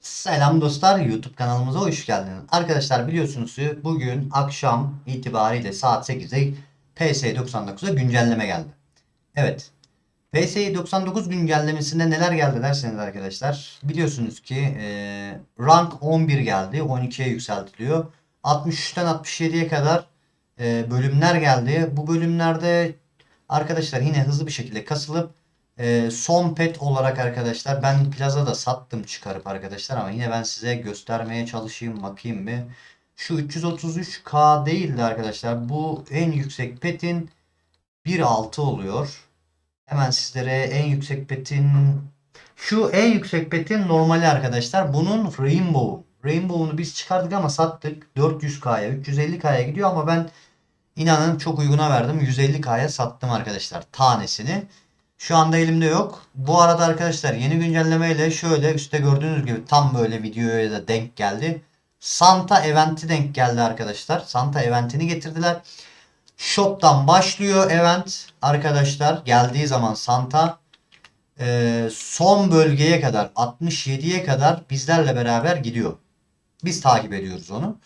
Selam dostlar YouTube kanalımıza hoş geldiniz. Arkadaşlar biliyorsunuz ki bugün akşam itibariyle saat 8'de PS99'a güncelleme geldi. Evet. PS99 güncellemesinde neler geldi derseniz arkadaşlar biliyorsunuz ki e, rank 11 geldi 12'ye yükseltiliyor. 63'ten 67'ye kadar e, bölümler geldi. Bu bölümlerde arkadaşlar yine hızlı bir şekilde kasılıp ee, son pet olarak arkadaşlar ben plazada sattım çıkarıp arkadaşlar ama yine ben size göstermeye çalışayım bakayım bir. Şu 333k değildi arkadaşlar. Bu en yüksek petin 1.6 oluyor. Hemen sizlere en yüksek petin şu en yüksek petin normali arkadaşlar. Bunun Rainbow. Rainbow'unu biz çıkardık ama sattık. 400k'ya 350k'ya gidiyor ama ben inanın çok uyguna verdim. 150k'ya sattım arkadaşlar tanesini. Şu anda elimde yok. Bu arada arkadaşlar yeni güncellemeyle şöyle üstte gördüğünüz gibi tam böyle videoya da denk geldi. Santa eventi denk geldi arkadaşlar. Santa eventini getirdiler. Shop'tan başlıyor event arkadaşlar. Geldiği zaman Santa e, son bölgeye kadar 67'ye kadar bizlerle beraber gidiyor. Biz takip ediyoruz onu.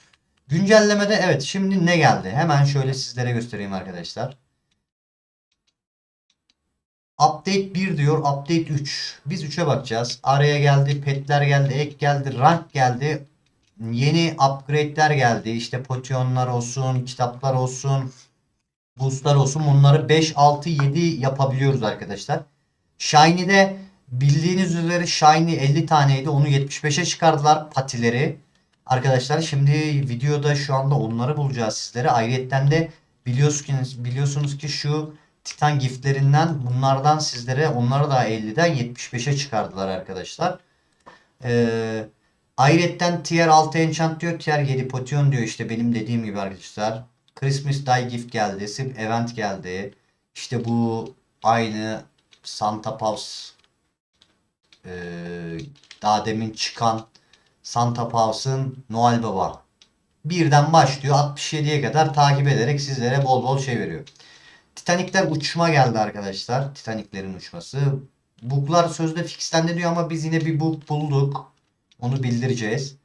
Güncellemede evet şimdi ne geldi? Hemen şöyle sizlere göstereyim arkadaşlar. Update 1 diyor. Update 3. Biz 3'e bakacağız. Araya geldi. Petler geldi. Ek geldi. Rank geldi. Yeni upgrade'ler geldi. İşte potionlar olsun. Kitaplar olsun. Boostlar olsun. Bunları 5, 6, 7 yapabiliyoruz arkadaşlar. Shiny'de bildiğiniz üzere Shiny 50 taneydi. Onu 75'e çıkardılar patileri. Arkadaşlar şimdi videoda şu anda onları bulacağız sizlere. Ayrıyetten de biliyorsunuz, biliyorsunuz ki şu Titan giftlerinden bunlardan sizlere onları da 50'den 75'e çıkardılar arkadaşlar. Ee, ayrıca tier 6 enchant diyor. Tier 7 potion diyor işte benim dediğim gibi arkadaşlar. Christmas Day gift geldi. Sip event geldi. İşte bu aynı Santa Paws ee, daha demin çıkan Santa Paws'ın Noel Baba. Birden başlıyor 67'ye kadar takip ederek sizlere bol bol şey veriyor. Titanikler uçma geldi arkadaşlar. Titaniklerin uçması. Buglar sözde fixlendi diyor ama biz yine bir bug bulduk. Onu bildireceğiz.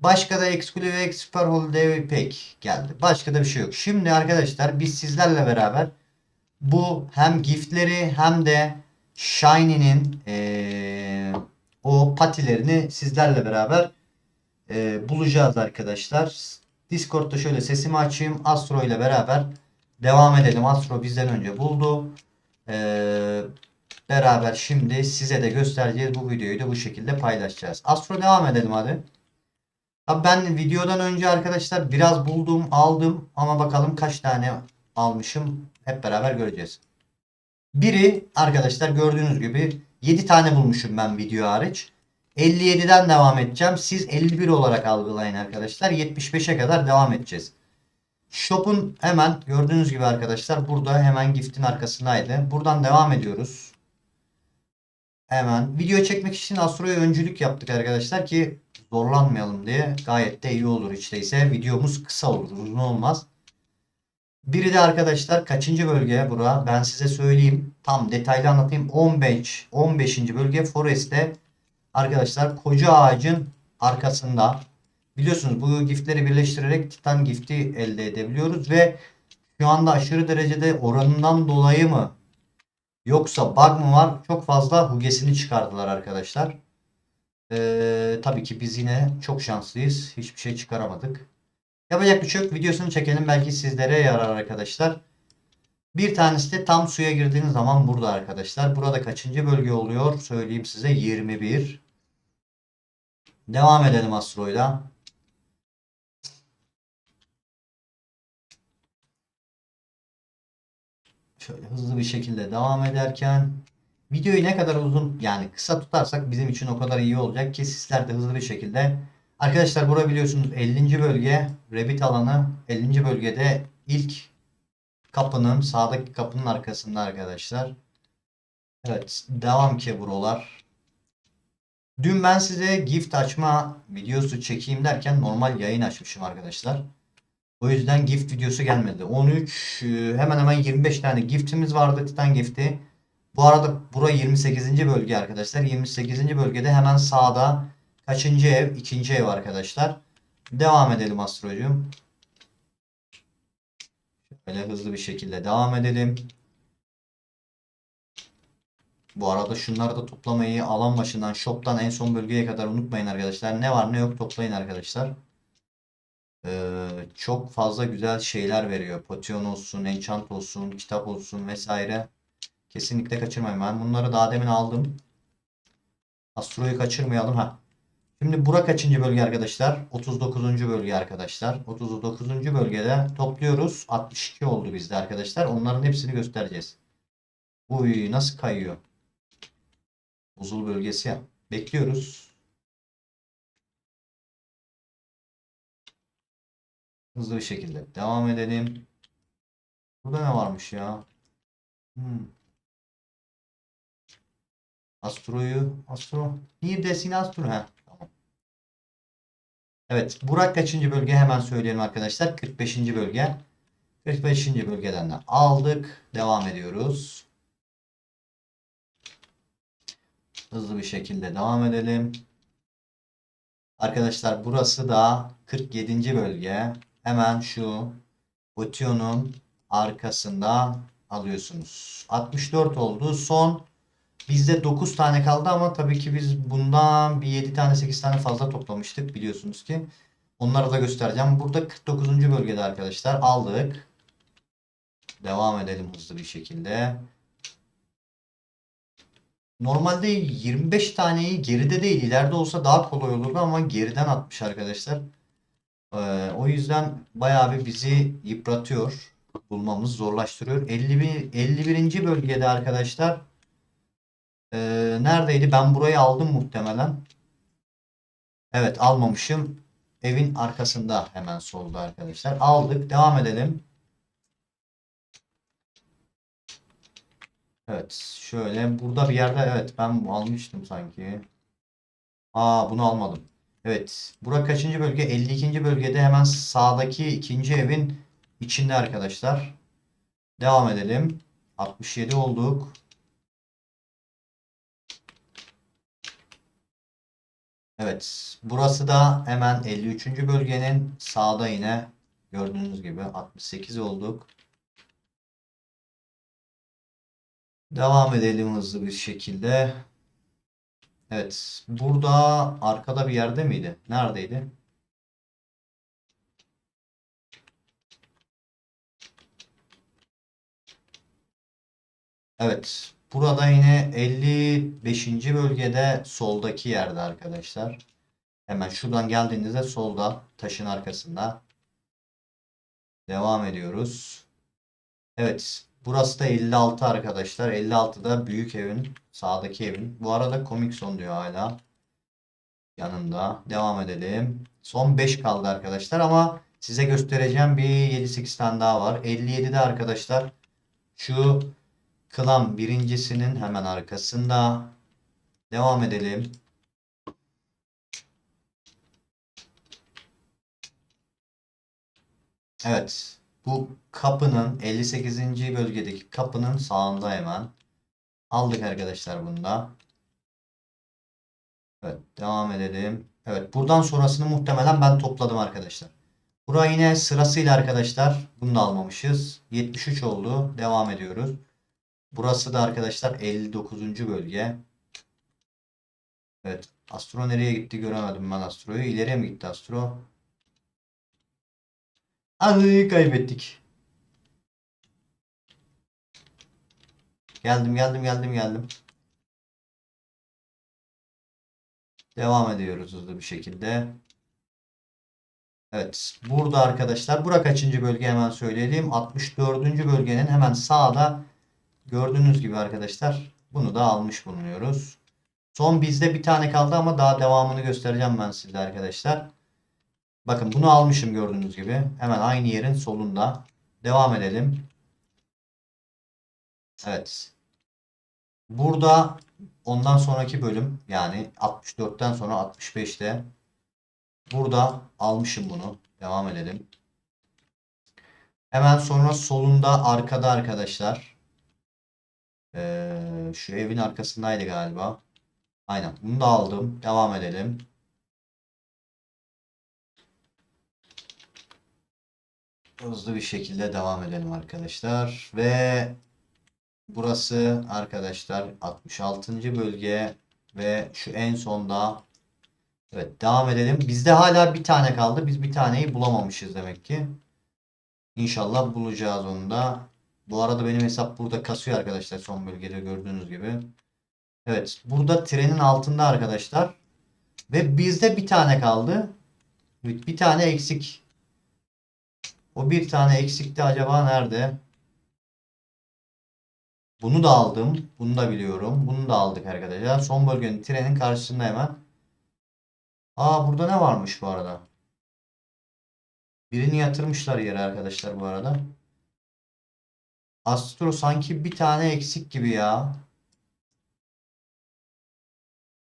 Başka da Exclusive Super Holiday Pack geldi. Başka da bir şey yok. Şimdi arkadaşlar biz sizlerle beraber bu hem giftleri hem de Shiny'nin ee, o patilerini sizlerle beraber ee, bulacağız arkadaşlar. Discord'da şöyle sesimi açayım. Astro ile beraber Devam edelim. Astro bizden önce buldu. Ee, beraber şimdi size de göstereceğiz. Bu videoyu da bu şekilde paylaşacağız. Astro devam edelim hadi. Tabii ben videodan önce arkadaşlar biraz buldum, aldım ama bakalım kaç tane almışım. Hep beraber göreceğiz. Biri arkadaşlar gördüğünüz gibi 7 tane bulmuşum ben video hariç. 57'den devam edeceğim. Siz 51 olarak algılayın arkadaşlar. 75'e kadar devam edeceğiz. Shop'un hemen gördüğünüz gibi arkadaşlar burada hemen gift'in arkasındaydı. Buradan devam ediyoruz. Hemen video çekmek için Astro'ya öncülük yaptık arkadaşlar ki zorlanmayalım diye gayet de iyi olur hiç değilse videomuz kısa olur uzun olmaz. Biri de arkadaşlar kaçıncı bölge bura ben size söyleyeyim tam detaylı anlatayım 15 15. bölge Forest'te arkadaşlar koca ağacın arkasında Biliyorsunuz bu giftleri birleştirerek Titan gifti elde edebiliyoruz ve şu anda aşırı derecede oranından dolayı mı yoksa bug mı var? Çok fazla hugesini çıkardılar arkadaşlar. Ee, tabii ki biz yine çok şanslıyız. Hiçbir şey çıkaramadık. Yapacak bir şey yok. Videosunu çekelim. Belki sizlere yarar arkadaşlar. Bir tanesi de tam suya girdiğiniz zaman burada arkadaşlar. Burada kaçıncı bölge oluyor? Söyleyeyim size 21. Devam edelim Astro'yla. Şöyle hızlı bir şekilde devam ederken videoyu ne kadar uzun yani kısa tutarsak bizim için o kadar iyi olacak ki sizler de hızlı bir şekilde Arkadaşlar bura biliyorsunuz 50. bölge Rabbit alanı 50. bölgede ilk kapının sağdaki kapının arkasında arkadaşlar. Evet devam ki buralar. Dün ben size gift açma videosu çekeyim derken normal yayın açmışım arkadaşlar. O yüzden gift videosu gelmedi. 13 e, hemen hemen 25 tane giftimiz vardı Titan gifti. Bu arada bura 28. bölge arkadaşlar. 28. bölgede hemen sağda Kaçıncı ev? İkinci ev arkadaşlar. Devam edelim Astrocuğum. Şöyle hızlı bir şekilde devam edelim. Bu arada şunları da toplamayı alan başından shop'tan en son bölgeye kadar unutmayın arkadaşlar. Ne var ne yok toplayın arkadaşlar. Ee, çok fazla güzel şeyler veriyor. Potion olsun, enchant olsun, kitap olsun vesaire. Kesinlikle kaçırmayın. Ben bunları daha demin aldım. Astro'yu kaçırmayalım. ha. Şimdi bura kaçıncı bölge arkadaşlar? 39. bölge arkadaşlar. 39. bölgede topluyoruz. 62 oldu bizde arkadaşlar. Onların hepsini göstereceğiz. Uy nasıl kayıyor? Buzul bölgesi ya. Bekliyoruz. Hızlı bir şekilde devam edelim. Burada ne varmış ya? Hmm. Astro'yu, Astro. Neredesin Astro? Heh, tamam. Evet, Burak kaçıncı bölge hemen söyleyelim arkadaşlar. 45. bölge. 45. bölgeden de aldık. Devam ediyoruz. Hızlı bir şekilde devam edelim. Arkadaşlar burası da 47. bölge. Hemen şu Otion'un arkasında alıyorsunuz. 64 oldu. Son bizde 9 tane kaldı ama tabii ki biz bundan bir 7 tane 8 tane fazla toplamıştık biliyorsunuz ki. Onları da göstereceğim. Burada 49. bölgede arkadaşlar aldık. Devam edelim hızlı bir şekilde. Normalde 25 taneyi geride değil ileride olsa daha kolay olurdu ama geriden atmış arkadaşlar. Ee, o yüzden bayağı bir bizi yıpratıyor. Bulmamız zorlaştırıyor. 51, 51. bölgede arkadaşlar ee, neredeydi? Ben burayı aldım muhtemelen. Evet almamışım. Evin arkasında hemen solda arkadaşlar. Aldık. Devam edelim. Evet. Şöyle burada bir yerde evet ben almıştım sanki. Aa bunu almadım. Evet. Bura kaçıncı bölge? 52. bölgede hemen sağdaki ikinci evin içinde arkadaşlar. Devam edelim. 67 olduk. Evet. Burası da hemen 53. bölgenin sağda yine gördüğünüz gibi 68 olduk. Devam edelim hızlı bir şekilde. Evet. Burada arkada bir yerde miydi? Neredeydi? Evet. Burada yine 55. bölgede soldaki yerde arkadaşlar. Hemen şuradan geldiğinizde solda taşın arkasında. Devam ediyoruz. Evet. Burası da 56 arkadaşlar. 56'da büyük evin sağdaki evin. Bu arada komik son diyor hala. Yanında. Devam edelim. Son 5 kaldı arkadaşlar ama size göstereceğim bir 7-8 tane daha var. 57'de arkadaşlar şu klan birincisinin hemen arkasında. Devam edelim. Evet. Bu kapının 58. bölgedeki kapının sağında hemen. Aldık arkadaşlar bunu da. Evet devam edelim. Evet buradan sonrasını muhtemelen ben topladım arkadaşlar. Bura yine sırasıyla arkadaşlar. Bunu da almamışız. 73 oldu. Devam ediyoruz. Burası da arkadaşlar 59. bölge. Evet. Astro nereye gitti göremedim ben Astro'yu. İleriye mi gitti Astro? Ay kaybettik. Geldim geldim geldim geldim. Devam ediyoruz hızlı bir şekilde. Evet. Burada arkadaşlar. Bura kaçıncı bölge hemen söyleyelim. 64. bölgenin hemen sağda gördüğünüz gibi arkadaşlar. Bunu da almış bulunuyoruz. Son bizde bir tane kaldı ama daha devamını göstereceğim ben size arkadaşlar. Bakın bunu almışım gördüğünüz gibi. Hemen aynı yerin solunda. Devam edelim. Evet. Burada ondan sonraki bölüm yani 64'ten sonra 65'te burada almışım bunu. Devam edelim. Hemen sonra solunda arkada arkadaşlar. Ee, şu evin arkasındaydı galiba. Aynen. Bunu da aldım. Devam edelim. Hızlı bir şekilde devam edelim arkadaşlar. Ve burası arkadaşlar 66. bölge ve şu en sonda evet devam edelim. Bizde hala bir tane kaldı. Biz bir taneyi bulamamışız demek ki. İnşallah bulacağız onu da. Bu arada benim hesap burada kasıyor arkadaşlar son bölgede gördüğünüz gibi. Evet burada trenin altında arkadaşlar. Ve bizde bir tane kaldı. Bir tane eksik. O bir tane eksikti acaba nerede? Bunu da aldım. Bunu da biliyorum. Bunu da aldık arkadaşlar. Son bölgenin trenin karşısında hemen. Aa burada ne varmış bu arada? Birini yatırmışlar yere arkadaşlar bu arada. Astro sanki bir tane eksik gibi ya.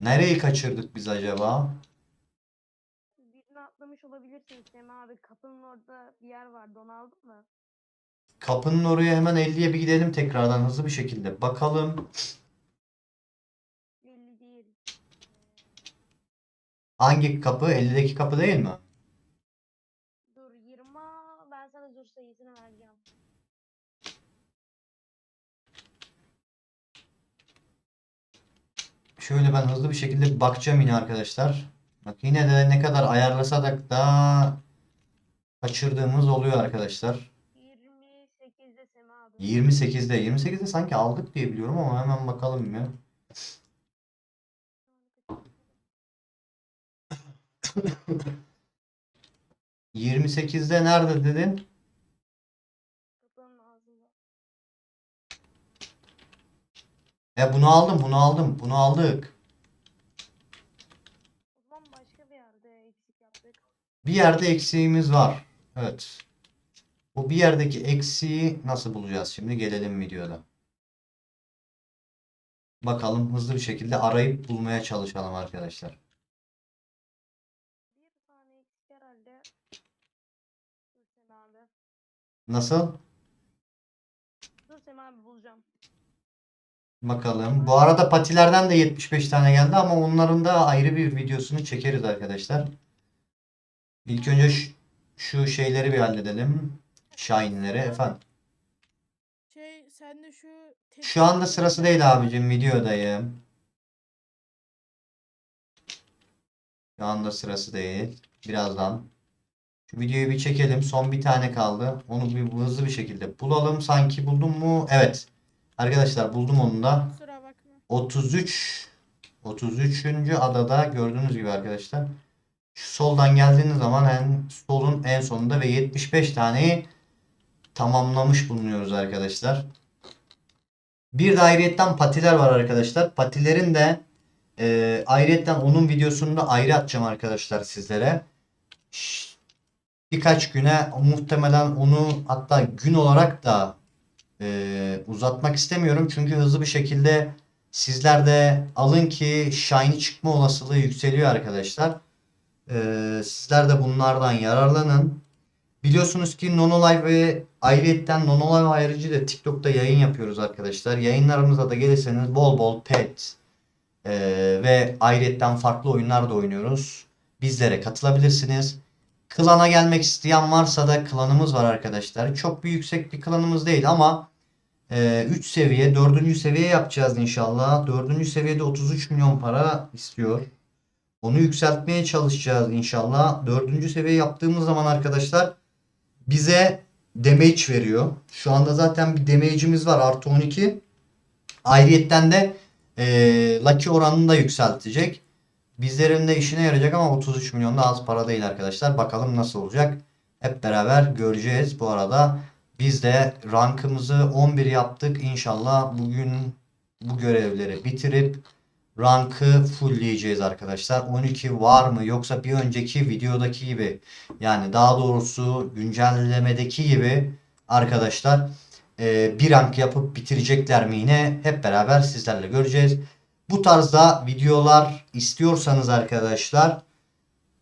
Nereyi kaçırdık biz acaba? Olabilirsin Sema abi. Kapının orada bir yer vardı onu aldın mı? Kapının oraya hemen 50'ye bir gidelim tekrardan hızlı bir şekilde. Bakalım Belli değil. hangi kapı? 50'deki kapı değil mi? Dur 20 ben sana dur sayısını vereceğim. Şöyle ben hızlı bir şekilde bakacağım yine arkadaşlar. Bak yine de ne kadar ayarlasak da kaçırdığımız oluyor arkadaşlar. 28'de Sema abi. 28'de 28'de sanki aldık diye biliyorum ama hemen bakalım ya. 28'de nerede dedin? E bunu aldım, bunu aldım, bunu aldık. O zaman başka bir yerde eksik yaptık. Bir yerde eksiğimiz var. Evet. Bu bir yerdeki eksiği nasıl bulacağız şimdi? Gelelim videoda. Bakalım hızlı bir şekilde arayıp bulmaya çalışalım arkadaşlar. Nasıl? Bakalım. Bu arada patilerden de 75 tane geldi ama onların da ayrı bir videosunu çekeriz arkadaşlar. İlk önce şu, şu şeyleri bir halledelim. Shine'leri efendim. Şey sen de şu Şu anda sırası değil abicim videodayım. Şu anda sırası değil. Birazdan. Şu videoyu bir çekelim. Son bir tane kaldı. Onu bir hızlı bir şekilde bulalım. Sanki buldum mu? Evet. Arkadaşlar buldum onu da. Kusura bakma. 33 33. adada gördüğünüz gibi arkadaşlar. Şu soldan geldiğiniz zaman en solun en sonunda ve 75 taneyi tamamlamış bulunuyoruz arkadaşlar. Bir de ayrıyetten patiler var arkadaşlar. Patilerin de e, ayrıyetten onun videosunu da ayrı atacağım arkadaşlar sizlere. Birkaç güne muhtemelen onu hatta gün olarak da e, uzatmak istemiyorum. Çünkü hızlı bir şekilde sizler de alın ki shiny çıkma olasılığı yükseliyor arkadaşlar. E, sizler de bunlardan yararlanın. Biliyorsunuz ki Nonolive ve ayrıyetten Nonolive harici de TikTok'ta yayın yapıyoruz arkadaşlar. Yayınlarımıza da gelirseniz bol bol pet e, ve ayrıyetten farklı oyunlar da oynuyoruz. Bizlere katılabilirsiniz. Klana gelmek isteyen varsa da klanımız var arkadaşlar. Çok bir yüksek bir klanımız değil ama 3 seviye, 4. seviye yapacağız inşallah. 4. seviyede 33 milyon para istiyor. Onu yükseltmeye çalışacağız inşallah. 4. seviye yaptığımız zaman arkadaşlar bize damage veriyor. Şu anda zaten bir damage'imiz var artı 12. Ayrıyetten de e, Lucky oranını da yükseltecek. Bizlerin de işine yarayacak ama 33 milyon da az para değil arkadaşlar. Bakalım nasıl olacak. Hep beraber göreceğiz. Bu arada biz de rankımızı 11 yaptık. İnşallah bugün bu görevleri bitirip rankı fullleyeceğiz arkadaşlar. 12 var mı yoksa bir önceki videodaki gibi yani daha doğrusu güncellemedeki gibi arkadaşlar e, bir rank yapıp bitirecekler mi yine hep beraber sizlerle göreceğiz. Bu tarzda videolar istiyorsanız arkadaşlar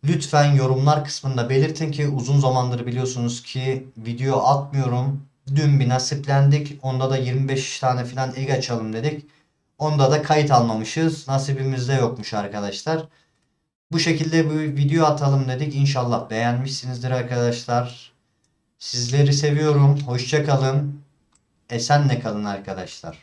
lütfen yorumlar kısmında belirtin ki uzun zamandır biliyorsunuz ki video atmıyorum. Dün bir nasiplendik. Onda da 25 tane falan egg açalım dedik. Onda da kayıt almamışız. Nasibimizde yokmuş arkadaşlar. Bu şekilde bir video atalım dedik. İnşallah beğenmişsinizdir arkadaşlar. Sizleri seviyorum. Hoşça kalın. Esenle kalın arkadaşlar.